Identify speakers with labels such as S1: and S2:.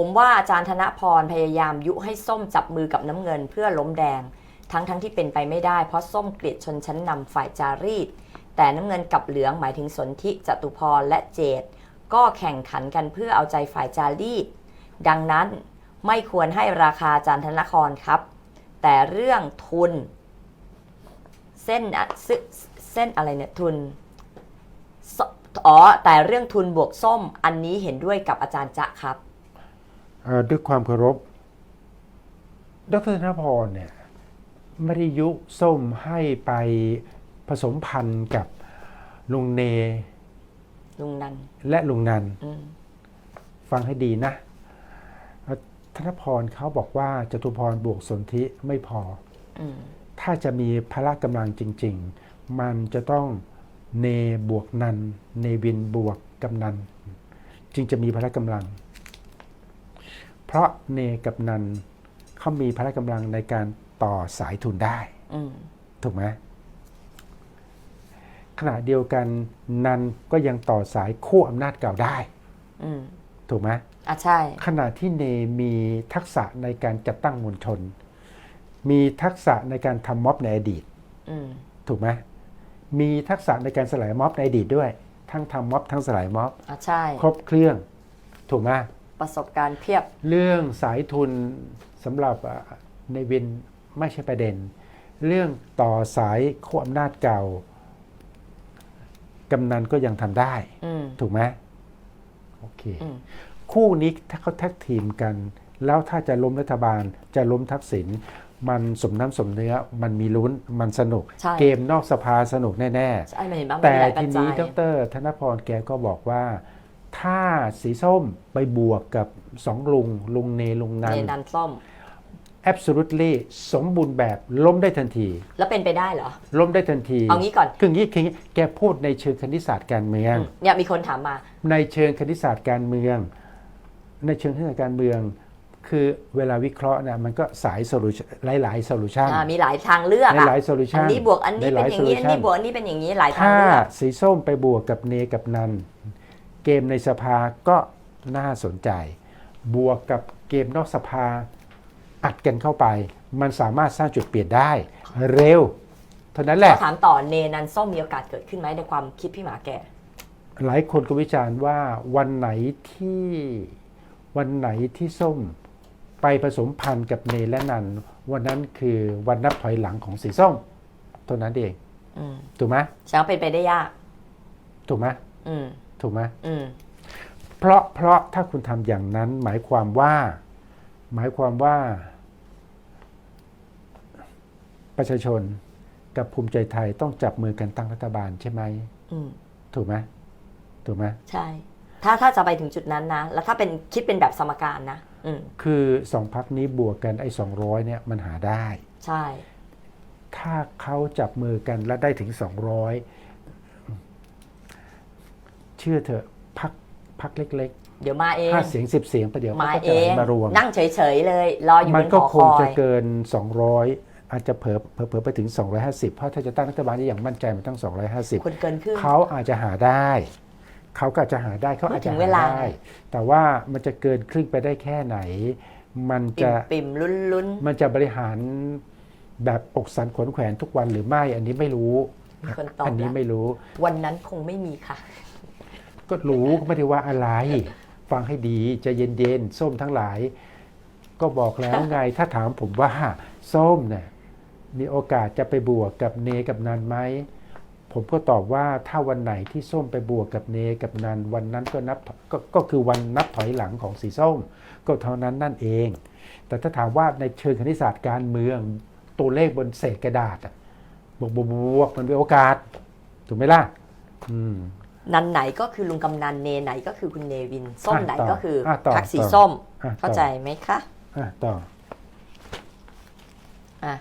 S1: ผมว่าอาจารย์ธนพรพยายามยุให้ส้มจับมือกับน้ำเงินเพื่อล้มแดง ทั้งทั้งที่เป็นไปไม่ได้เพราะส้มเกลียดชนชั้นนำฝ่ายจารีต แต่น้ำเงินกับเหลืองหมายถึงสนธิจตุพรและเจตก็แข่งขันกันเพื่อเอาใจฝ่ายจารีต ดังนั้นไม่ควรให้ราคาอาจารย์ธนครครับ แต่เรื่องทุน เส้นอะซึเส้นอะไรเนี่ยทุนอ๋อแต่เรื่องทุนบวกส้มอันนี้เห็นด้วยกับอาจารย์จะครับ
S2: ด้วยความเคารพ ดรธนพรเนี่ยไม่ได้ยุส้มให้ไปผสมพันธุ์กับลุงเน
S1: ลุงนัน
S2: และลุงนัน
S1: อืม
S2: ฟังให้ดีนะเอ่อธนพรเขาบอกว่าจตุพรบวกสนธิไม่พอ
S1: อืม
S2: ถ้าจะมีพละกำลังจริง ๆ มันจะต้องเนบวกนัน เนวินบวกกำนัน จึงจะมีพละกำลัง เพราะเนกับนันเขามีพละกำลังในการต่อสายทุนได้
S1: อืม
S2: ถูกไหมขณะเดียวกันนันก็ยังต่อสายคู่อำนาจเก่าได้
S1: อืม
S2: ถูกไหม
S1: อะใช่
S2: ขณะที่เนมีทักษะในการจัดตั้งมวลชน มีทักษะในการทำม็อบในอดีต
S1: อืม
S2: ถูกไหมมีทักษะในการสลายม็อบในอดีตด้วย ทั้งทำม็อบทั้งสลายม็อบ
S1: อะใช่
S2: ครบเครื่อง ถูกไหม
S1: ประสบการณ์เพียบ
S2: เรื่องสายทุนสำหรับอะในวินไม่ใช่ประเด็น เรื่องต่อสายขั้วอำนาจเก่ากำนันก็ยังทำได้
S1: อืม
S2: ถูกไหมโอเค
S1: อืม
S2: คู่นี้ถ้าเขาแท็กทีมกัน แล้วถ้าจะล้มรัฐบาลจะล้มทักษิณมันสมน้ำสมเนื้อ มันมีลุ้น มันสนุก
S1: ใช่
S2: เกมนอกสภาสนุกแน่
S1: ใช่มันเห็นบ้าง
S2: ๆ
S1: มัน
S2: แต่
S1: มีหลายปัจ
S2: ที
S1: จั
S2: นี้
S1: ย
S2: ดรธนพรแกก็บอกว่า ถ้าสีส้มไปบวกกับสองลุง ลุงเนลุงนั
S1: เน
S2: น
S1: นันส้ม
S2: absolutely สมบูรณ์แบบล้มได้ทันที
S1: แล้วเป็นไปได้เหรอ
S2: ล้มได้ทันที
S1: เอางี้ก่อน
S2: คืออย่างนี้คืออย่างนี้แกพูดในเชิงคณิตศาสตร์การเมือง
S1: เนี่ยมีคนถามมา
S2: ในเชิงคณิตศาสตร์การเมือง ในเชิงคณิตศาสตร์การเมือง คือเวลาวิเคราะห์นะมันก็สายโซลูชันหลายๆโซลูชัน
S1: อ่ามีหลายทางเลือก
S2: ห
S1: อะ
S2: ลายๆโซลูชั
S1: อัน
S2: น
S1: นี้บวกอันนี้เป็นอย่างนี้อันนี้บวกอันนี้เป็นอย่างนี้หลายทาง
S2: ถ้า
S1: เลือก
S2: สีส้มไปบวกกับเนกับนัน เกมในสภาก็น่าสนใจ บวกกับเกมนอกสภาอัดกันเข้าไป มันสามารถสร้างจุดเปลี่ยนได้ เร็ว เท่านั้นแหละ
S1: ขอถามต่อเนนันส้มมีโอกาสเกิดขึ้นไหมในความคิดพี่หมาแก่
S2: หลายคนก็วิจารณ์ว่าวันไหนที่วันไหนที่ส้มไปผสมพันธุ์กับเนและนัน วันนั้นคือวันนับถอยหลังของสีส้มเท่านั้นเอง
S1: อืม
S2: ถูกไหม
S1: แสดงว่าเป็นไปได้ยาก
S2: ถูกไหม
S1: อืม
S2: ถูกไหม
S1: อืม
S2: เพราะเพราะถ้าคุณทำอย่างนั้น หมายความว่า หมายความว่า ประชาชนกับภูมิใจไทยต้องจับมือกันตั้งรัฐบาลใช่ไหม
S1: อืม
S2: ถูกไหมถูกไหม
S1: ใช่ ถ้าถ้าจะไปถึงจุดนั้นนะ แล้วถ้าเป็นคิดเป็นแบบสมการนะอืม
S2: คือสองพักนี้บวกกันไอ้สองร้อยเนี่ยมันหาได้
S1: ใช่
S2: ถ้าเขาจับมือกันแล้วได้ถึง200เชื่อเถอะพักพักเล็ก
S1: เดี๋ยวมาเอง
S2: ๆห้าเสียงสิบเสียงประเดี๋ยว
S1: มา
S2: เขาก็
S1: เอ
S2: จะ
S1: ง
S2: มารวม
S1: นั่งเฉยๆเลย รออยู่
S2: มั
S1: บ
S2: น
S1: น
S2: ก็
S1: หอ
S2: ค
S1: ค
S2: ง
S1: อ
S2: จะ
S1: ย
S2: เกิน 200 อาจจะเผลอเผลอเผลอไปถึง 250 เพราะถ้าจะตั้งรัฐบาลได้อย่างมั่นใจมันต้อง
S1: คนเกินครึ่ง
S2: 250 เขาอาจจะหาได้ เขาก็อาจจะหาได้เขาอาจจะ
S1: ถึง
S2: หา
S1: เวลา
S2: ได้ แต่ว่ามันจะเกินครึ่งไปได้แค่ไหน มัน
S1: ปิ่
S2: จะ
S1: มปิ่มลุ้นลุ้น
S2: มันจะบริหารแบบอกสันขวนแขวนทุกวันหรือไม่ อันนี้ไม่รู้
S1: มีคนตอบ
S2: อันนี้
S1: แล้ว
S2: ไม่รู้
S1: วันนั้นคงไม่มีค่ะ
S2: ก็รู้ก็ไม่ได้ว่าอะไร ฟังให้ดีใจะเย็นๆส้มทั้งหลาย ก็บอกแล้วไงถ้าถามผมว่าส้มเนี่ยมีโอกาสจะไปบวกกับเนกับนันไหมผมก็ตอบว่าถ้าวันไหนที่ส้มไปบวกกับเนกับนันวันนั้นก็นับก็ก็คือวันนับถอยหลังของสีส้ม ก็เท่านั้นนั่นเอง แต่ถ้าถามว่าในเชิงคณิตศาสตร์การเมืองตัวเลขบนเศษกระดาษบวกบวกบวกมันมีโอกาส ถูกไหมล่ะ อืม
S1: นันไหนก็คือลุงกำนันเนไหนก็คือคุณเนวิน ส้ม
S2: อะ
S1: ไหน
S2: ต่อ
S1: ก็คืออะ
S2: ต่อ
S1: พักสี
S2: ต่อ
S1: ส้ม
S2: อะ
S1: เข้า
S2: ต่อ
S1: ใจไหมคะ
S2: อะต่อ
S1: อะ